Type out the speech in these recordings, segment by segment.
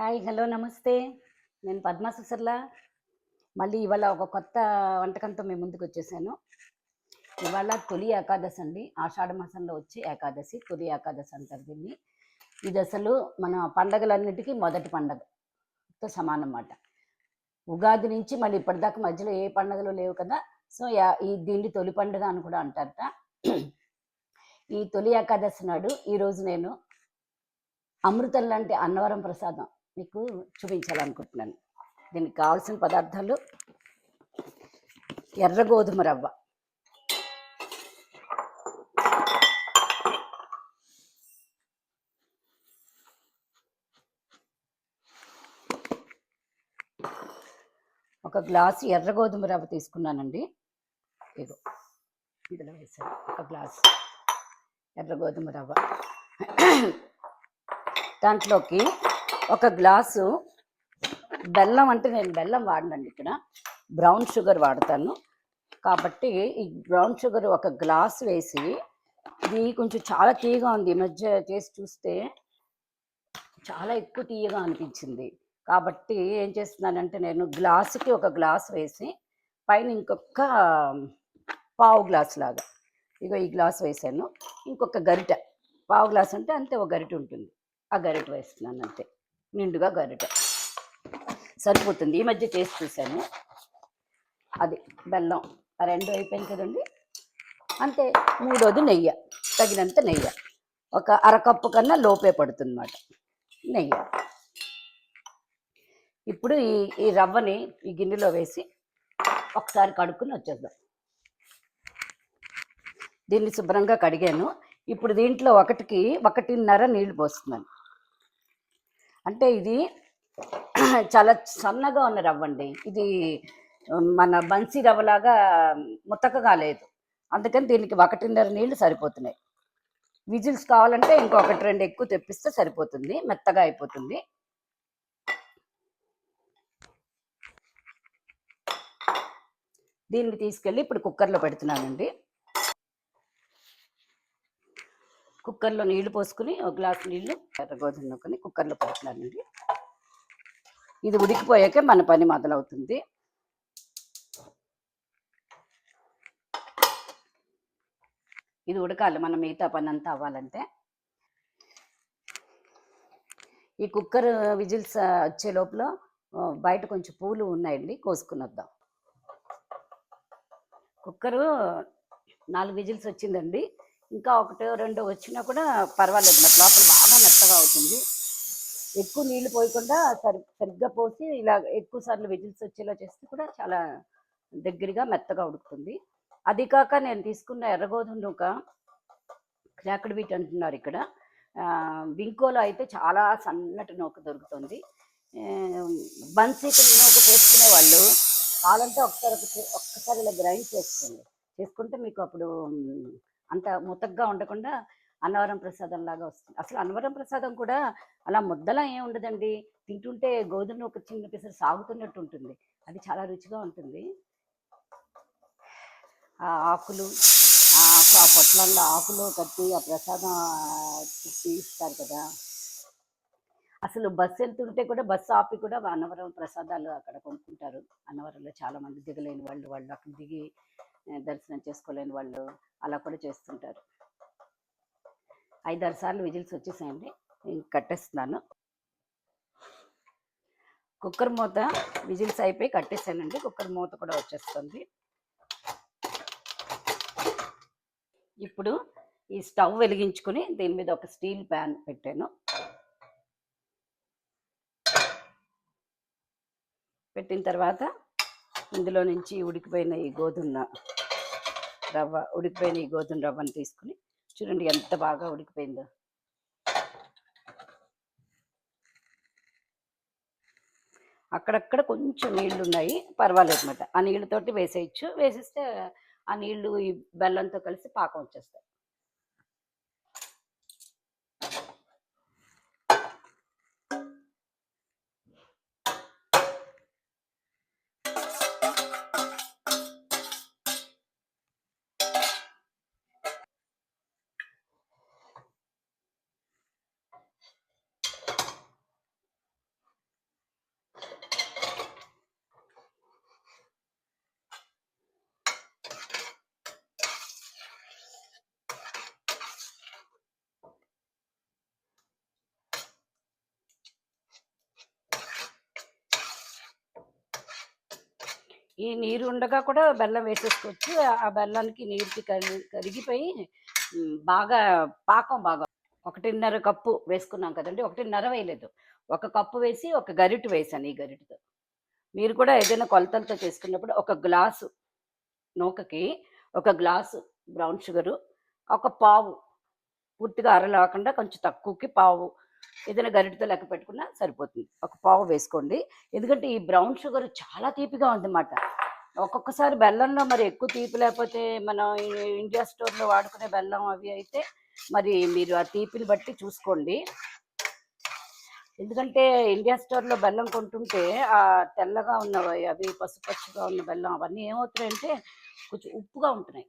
Hi hello నమస్తే. నేను పద్మా సుసర్ల మళ్ళీ ఇవాళ ఒక కొత్త వంటకంతో మేము ముందుకు వచ్చేసాను. ఇవాళ తొలి ఏకాదశి అండి. ఆషాఢ మాసంలో వచ్చే ఏకాదశి తొలి ఏకాదశి అంటారు దీన్ని. ఇది అసలు మన పండగలన్నిటికీ మొదటి పండగతో సమానం అన్నమాట. ఉగాది నుంచి మళ్ళీ ఇప్పటిదాకా మధ్యలో ఏ పండగలు లేవు కదా. సో ఈ దీన్ని తొలి పండుగ అని కూడా అంటారట. ఈ తొలి ఏకాదశి నాడు ఈరోజు నేను అమృతం లాంటి అన్నవరం ప్రసాదం మీకు చూపించాలనుకుంటున్నాను. దీనికి కావాల్సిన పదార్థాలు ఎర్ర గోధుమ రవ్వ. ఒక గ్లాసు ఎర్ర గోధుమ రవ్వ తీసుకున్నానండి. ఇగో ఇందులో వేసాను ఒక గ్లాసు ఎర్ర గోధుమ రవ్వ. దాంట్లోకి ఒక గ్లాసు బెల్లం అంటే నేను బెల్లం వాడనండి ఇక్కడ. బ్రౌన్ షుగర్ వాడతాను. కాబట్టి ఈ బ్రౌన్ షుగర్ ఒక గ్లాస్ వేసి ఇది కొంచెం చాలా తీయగా ఉంది. ఈ మధ్య చేసి చూస్తే చాలా ఎక్కువ తీయగా అనిపించింది. కాబట్టి ఏం చేస్తున్నానంటే నేను గ్లాసుకి ఒక గ్లాస్ వేసి పైన ఇంకొక పావు గ్లాస్ లాగా ఇగో ఈ గ్లాస్ వేసాను. ఇంకొక గరిట. పావు గ్లాస్ అంటే అంతే ఒక గరిట ఉంటుంది. ఆ గరిట వేస్తున్నాను అంతే. నిండుగా గరిట. సరిపోతుంది. ఈ మధ్య చేసి చూశాను. అది బెల్లం ఆ రెండు అయిపోయింది కదండి. అంతే మూడోది నెయ్యి. తగినంత నెయ్యి. ఒక అరకప్పు కన్నా లోపే పడుతుంది అన్నమాట నెయ్యి. ఇప్పుడు ఈ ఈ రవ్వని ఈ గిన్నెలో వేసి ఒకసారి కడుక్కుని వచ్చేద్దాం. దీన్ని శుభ్రంగా కడిగాను. ఇప్పుడు దీంట్లో ఒకటికి ఒకటిన్నర నీళ్ళు పోస్తున్నాను. అంటే ఇది చాలా సన్నగా ఉన్న రవ్వ అండి. ఇది మన బన్సీ రవ్వలాగా ముతకగా లేదు. అందుకని దీనికి ఒకటిన్నర నీళ్ళు సరిపోతున్నాయి. విజిల్స్ కావాలంటే ఇంకొకటి రెండు ఎక్కువ తెప్పిస్తే సరిపోతుంది. మెత్తగా అయిపోతుంది. దీన్ని తీసుకెళ్ళి ఇప్పుడు కుక్కర్లో పెడుతున్నానండి. కుక్కర్లో నీళ్ళు పోసుకుని ఒక గ్లాస్ నీళ్ళు ఎర్రగోధుమ నూకని కుక్కర్లో పెడుతున్నానండి ఇది ఉడికిపోయాక మన పని మొదలవుతుంది. ఇది ఉడకాలి మనం మిగతా పని అంతా అవ్వాలంటే. ఈ కుక్కర్ విజిల్స్ వచ్చే లోపల బయట కొంచెం పూలు ఉన్నాయండి కోసుకుని వద్దాం కుక్కరు నాలుగు విజిల్స్ వచ్చిందండి. ఇంకా ఒకటో రెండో వచ్చినా కూడా పర్వాలేదు మరి లోపల బాగా మెత్తగా అవుతుంది. ఎక్కువ నీళ్ళు పోయకుండా సరి సరిగ్గా పోసి ఇలా ఎక్కువ సార్లు విజిల్స్ వచ్చేలా చేస్తే కూడా చాలా దగ్గరగా మెత్తగా ఉడుకుతుంది. అది కాక నేను తీసుకున్న ఎర్రగోధుమ నూక క్రాక్డ్ వీట్ అంటున్నారు ఇక్కడ. వింకోలో అయితే చాలా సన్నటి నూక దొరుకుతుంది. బన్సీకి నూక చేసుకునే వాళ్ళు కావాలంటే ఒకసారి ఒకటి- ఒక్కసారి ఇలా గ్రైండ్ చేసుకోండి. చేసుకుంటే మీకు అప్పుడు అంత ముతగ్గా ఉండకుండా అన్నవరం ప్రసాదం లాగా వస్తుంది. అసలు అన్నవరం ప్రసాదం కూడా అలా ముద్దలా ఏం ఉండదండి. తింటుంటే గోధుమ ఒక చిన్న పిసరు సాగుతున్నట్టు ఉంటుంది. అది చాలా రుచిగా ఉంటుంది. ఆ ఆకులు ఆ ఆకు ఆ పొట్లల్లో ఆకులు కట్టి ఆ ప్రసాదం తీస్తారు కదా. అసలు బస్సు వెళ్తుంటే కూడా బస్సు ఆపి కూడా అన్నవరం ప్రసాదాలు అక్కడ కొనుక్కుంటారు. అన్నవరంలో చాలా మంది దిగలేని వాళ్ళు వాళ్ళు అక్కడ దిగి దర్శనం చేసుకోలేని వాళ్ళు అలా కూడా చేస్తుంటారు. ఐదారు సార్లు విజిల్స్ వచ్చేసాయండి. కట్టేస్తున్నాను. కుక్కర్ మూత విజిల్స్ అయిపోయి కట్టేసానండి. కుక్కర్ మూత కూడా వచ్చేస్తుంది. ఇప్పుడు ఈ స్టవ్ వెలిగించుకుని దీని మీద ఒక స్టీల్ ప్యాన్ పెట్టాను. పెట్టిన తర్వాత ఇందులో నుంచి ఉడికిపోయిన ఈ గోధుమ రవ్వ ఉడికిపోయిన ఈ గోధుమ రవ్వను తీసుకుని చూడండి ఎంత బాగా ఉడికిపోయిందో. అక్కడక్కడ కొంచెం నీళ్ళు ఉన్నాయి పర్వాలేదు అనమాట ఆ నీళ్ళతోటి వేసేయచ్చు. వేసేస్తే ఆ నీళ్ళు ఈ బెల్లంతో కలిసి పాకం వచ్చేస్తాయి. ఈ నీరు ఉండగా కూడా బెల్లం వేసేసుకోవచ్చు. ఆ బెల్లానికి నీరుకి కరిగిపోయి బాగా పాకం బాగా ఒకటిన్నర కప్పు వేసుకున్నాం కదండి. ఒకటిన్నర వేయలేదు. ఒక కప్పు వేసి ఒక గరిటె వేసాను ఈ గరిటెతో. మీరు కూడా ఏదైనా కొలతలతో చేసుకున్నప్పుడు ఒక గ్లాసు నూకకి ఒక గ్లాసు బ్రౌన్ షుగరు ఒక పావు పూర్తిగా అరలాకుండా కొంచెం తక్కువకి పావు ఏదైనా గరిటతో లెక్క పెట్టుకున్నా సరిపోతుంది. ఒక పావు వేసుకోండి. ఎందుకంటే ఈ బ్రౌన్ షుగర్ చాలా తీపిగా ఉందన్నమాట. ఒక్కొక్కసారి బెల్లంలో మరి ఎక్కువ తీపి లేకపోతే మనం ఇండియా స్టోర్లో వాడుకునే బెల్లం అవి అయితే మరి మీరు ఆ తీపిని బట్టి చూసుకోండి. ఎందుకంటే ఇండియా స్టోర్లో బెల్లం కొంటుంటే ఆ తెల్లగా ఉన్నవి అవి పసుపచ్చుగా ఉన్న బెల్లం అవన్నీ ఏమవుతున్నాయంటే కొంచెం ఉప్పుగా ఉంటున్నాయి.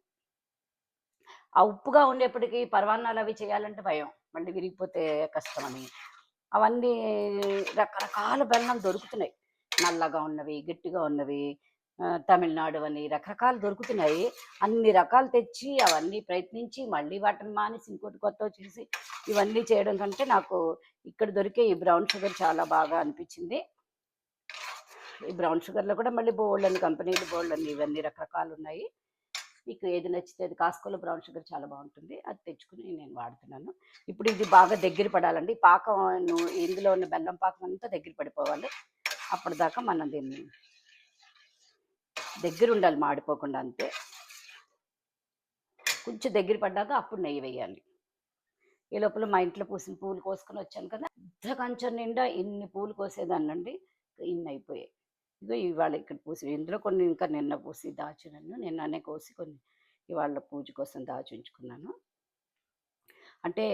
ఆ ఉప్పుగా ఉండేప్పటికీ పరవాన్నాలు అవి చేయాలంటే భయం. మళ్ళీ విరిగిపోతే కష్టమని. అవన్నీ రకరకాల బెల్లం దొరుకుతున్నాయి. నల్లగా ఉన్నవి గట్టిగా ఉన్నవి తమిళనాడు అని రకరకాలు దొరుకుతున్నాయి. అన్ని రకాలు తెచ్చి అవన్నీ ప్రయత్నించి మళ్ళీ వాటిని మానేసి ఇంకోటి కొత్త చేసి ఇవన్నీ చేయడం కంటే నాకు ఇక్కడ దొరికే ఈ బ్రౌన్ షుగర్ చాలా బాగా అనిపించింది. ఈ బ్రౌన్ షుగర్లో కూడా మళ్ళీ బోల్డ్ అని కంపెనీలు బోల్డ్ అని ఇవన్నీ రకరకాలు ఉన్నాయి. మీకు ఏది నచ్చితే అది కాస్కోలో బ్రౌన్ షుగర్ చాలా బాగుంటుంది. అది తెచ్చుకుని నేను వాడుతున్నాను. ఇప్పుడు ఇది బాగా దగ్గర పడాలండి. పాకం ఇందులో ఉన్న బెల్లం పాకం అంతా దగ్గర పడిపోవాలి. అప్పటిదాకా మనం దీన్ని దగ్గర ఉండాలి మాడిపోకుండా అంతే. కొంచెం దగ్గర పడ్డాక అప్పుడు నెయ్యి వేయాలి. ఈ లోపల మా ఇంట్లో పూసిన పూలు కోసుకొని వచ్చాను కదా పెద్ద కంచెం నిండా ఇన్ని పూలు కోసేదాన్నండి. ఇన్ని అయిపోయాయి. ఇగో ఇవాళ ఇక్కడ పూసి ఇందులో కొన్ని ఇంకా నిన్న పూసి దాచినాను. నిన్ననే కోసి కొన్ని ఇవాళ పూజ కోసం దాచి ఉంచుకున్నాను అంటే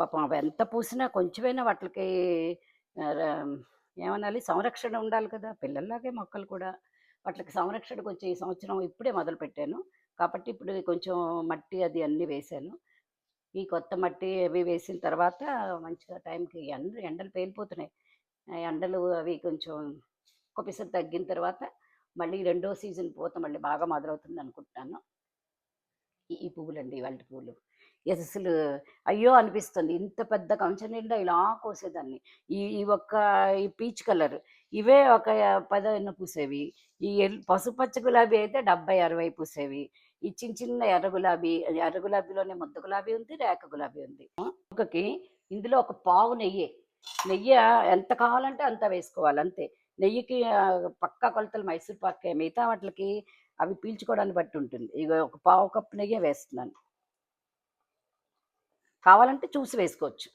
పాపం అవి ఎంత పూసినా కొంచెమైనా వాటికి ఏమనాలి సంరక్షణ ఉండాలి కదా. పిల్లల్లాగే మొక్కలు కూడా. వాటికి సంరక్షణ కొంచెం ఈ సంవత్సరం ఇప్పుడే మొదలు పెట్టాను. కాబట్టి ఇప్పుడు కొంచెం మట్టి అది అన్నీ వేశాను. ఈ కొత్త మట్టి అవి వేసిన తర్వాత మంచిగా టైంకి ఎండ ఎండలు పేలిపోతున్నాయి. ఎండలు అవి కొంచెం కొద్దిసేపు తగ్గిన తర్వాత మళ్ళీ రెండో సీజన్ పూత మళ్ళీ బాగా మొదలవుతుంది అనుకుంటున్నాను. ఈ పువ్వులండి ఇవాళ పువ్వులు. అసలు అయ్యో అనిపిస్తుంది. ఇంత పెద్ద కంచె నిండా ఇలా కోసేదాన్ని. ఈ ఈ ఒక్క ఈ పీచ్ కలర్ ఇవే ఒక పదైన పూసేవి. ఈ పసుపచ్చ గులాబీ అయితే డెబ్బై అరవై పూసేవి. ఈ చిన్న చిన్న ఎర్ర గులాబీ ఎర్ర గులాబీలోనే ముద్ద గులాబీ ఉంది రేఖ గులాబీ ఉంది. ఒకకి ఇందులో ఒక పావు నెయ్యి. నెయ్యి ఎంత కావాలంటే అంత వేసుకోవాలి అంతే. నెయ్యికి పక్కా కొలతలు మైసూర్ పాకే మిగతా వాటికి అవి పీల్చుకోవడాన్ని బట్టి ఉంటుంది. ఇక ఒక పావు కప్పు నెయ్యి వేస్తున్నాను. కావాలంటే చూసి వేసుకోవచ్చు.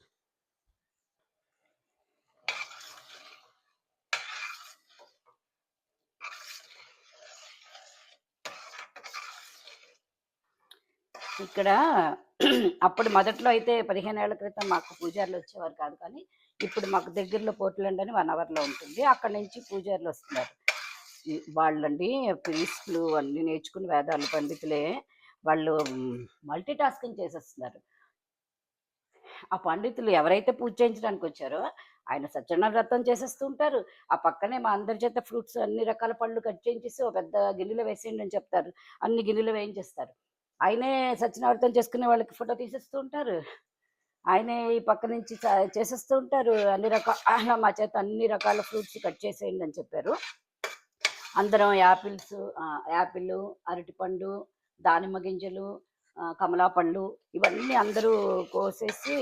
ఇక్కడ అప్పుడు మొదట్లో అయితే పదిహేను ఏళ్ళ క్రితం మాకు పూజారులు వచ్చేవారు కాదు కానీ ఇప్పుడు మాకు దగ్గరలో పోర్ట్లాండ్ అని వన్ అవర్లో ఉంటుంది. అక్కడ నుంచి పూజారులు వస్తున్నారు. వాళ్ళండి ప్రీస్టులు అన్నీ నేర్చుకుని వేదాలు పండితులే వాళ్ళు మల్టీ టాస్కింగ్ చేసేస్తున్నారు. ఆ పండితులు ఎవరైతే పూజ చేయించడానికి వచ్చారో ఆయన సత్యనారాయణ వ్రతం చేసేస్తూ ఉంటారు. ఆ పక్కనే మా అందరి చేత ఫ్రూట్స్ అన్ని రకాల పళ్ళు కట్ చేయించేసి ఒక పెద్ద గిన్నెలో వేసేయండి అని చెప్తారు. అన్ని గిన్నెలు వేయించేస్తారు. ఆయనే సత్యనారాయణ వ్రతం చేసుకునే వాళ్ళకి ఫోటో తీసేస్తూ ఉంటారు. ఆయనే ఈ పక్క నుంచి చేసేస్తూ ఉంటారు. అన్ని రకాల మా చేత అన్ని రకాల ఫ్రూట్స్ కట్ చేసేయండి అని చెప్పారు. అందరం యాపిల్స్ యాపిల్ అరటిపండు దానిమ్మ గింజలు కమలా పళ్ళు ఇవన్నీ అందరూ కోసేసి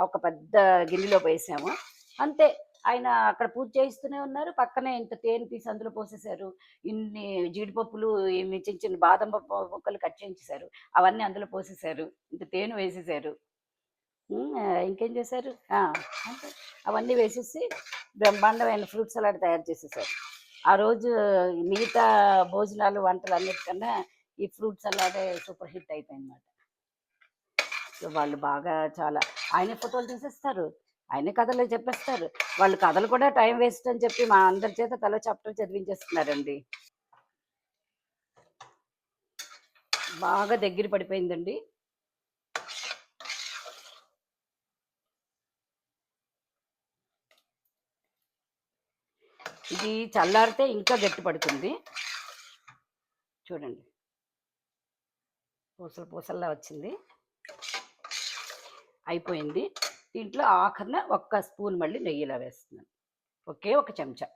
ఒక పెద్ద గిన్నెలో వేసాము. అంతే. ఆయన అక్కడ పూజ చేయిస్తూనే ఉన్నారు. పక్కనే ఇంత తేనె తీసి అందులో పోసేశారు. ఇన్ని జీడిపప్పులు ఇన్ని చిన్న చిన్న బాదం పప్పు కట్ చేయించేశారు. అవన్నీ అందులో పోసేశారు. ఇంత తేనె వేసేసారు ఇంకేం చేశారు? అవన్నీ వేసేసి బ్రహ్మాండమైన ఫ్రూట్ సలాడ్ తయారు చేసేసారు. ఆ రోజు మిగతా భోజనాలు వంటలు అన్నిటికన్నా ఈ ఫ్రూట్ సలాడే సూపర్ హిట్ అయిపోయింది అనమాట సో వాళ్ళు బాగా చాలా ఆయన ఫోటోలు తీసేస్తారు ఆయన కథలు చెప్పేస్తారు. వాళ్ళు కథలు కూడా టైం వేస్ట్ అని చెప్పి మా అందరి చేత తల చాప్టర్ చదివించేస్తున్నారండి. బాగా దగ్గర పడిపోయిందండి. ఇది చల్లారితే ఇంకా గట్టి పడుతుంది. చూడండి. పూసలు పూసల్లా వచ్చింది. అయిపోయింది. దీంట్లో ఆఖరిన ఒక్క స్పూన్ మళ్ళీ నెయ్యిలా వేస్తున్నాను. ఒకే ఒక చెంచా.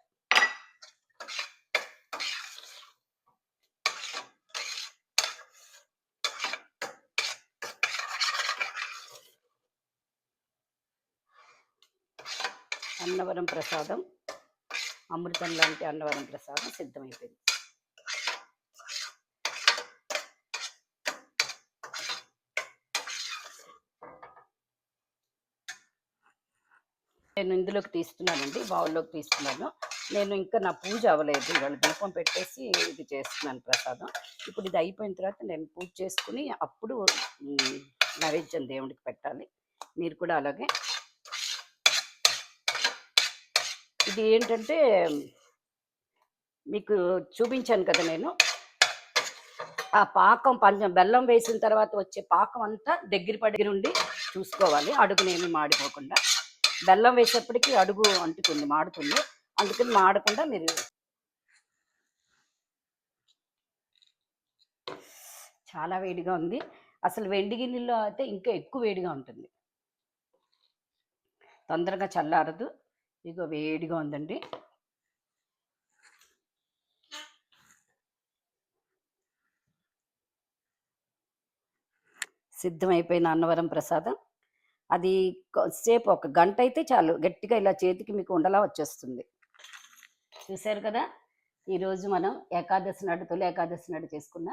అన్నవరం ప్రసాదం. అమృతం లాంటి అన్నవరం ప్రసాదం సిద్ధమైపోయింది. నేను ఇందులోకి తీస్తున్నానండి బౌల్లోకి తీస్తున్నాను. నేను ఇంకా నా పూజ అవ్వలేదు ఇవాళ దీపం పెట్టేసి ఇది చేస్తున్నాను ప్రసాదం. ఇప్పుడు ఇది అయిపోయిన తర్వాత నేను పూజ చేసుకుని అప్పుడు నైవేద్యం దేవుడికి పెట్టాలి. మీరు కూడా అలాగే ఇది ఏంటంటే మీకు చూపించాను కదా నేను. ఆ పాకం పంచం బెల్లం వేసిన తర్వాత వచ్చే పాకం అంతా దగ్గర పడి ఉండి చూసుకోవాలి. అడుగునేమి మాడిపోకుండా. బెల్లం వేసేప్పటికీ అడుగు అంటుతుంది మాడుతుంది. అందుకని మాడకుండా మీరు చాలా వేడిగా ఉంది. అసలు వెండి గిన్నెలో అయితే ఇంకా ఎక్కువ వేడిగా ఉంటుంది. తొందరగా చల్లారదు. ఇగో వేడిగా ఉందండి. సిద్ధమైపోయిన అన్నవరం ప్రసాదం. అది సేపు ఒక గంట అయితే చాలు. గట్టిగా ఇలా చేతికి మీకు ఉండలా వచ్చేస్తుంది. చూశారు కదా? ఈరోజు మనం ఏకాదశి నాడు తొలి ఏకాదశి నాడు చేసుకున్న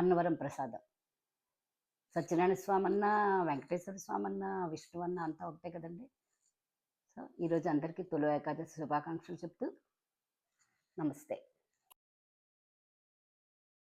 అన్నవరం ప్రసాదం. సత్యనారాయణ స్వామి అన్న వెంకటేశ్వర స్వామి అన్న విష్ణు అన్న అంతా ఒకటే కదండి? సో ఈరోజు అందరికీ తొలి ఏకాదశి శుభాకాంక్షలు చెప్తూ నమస్తే.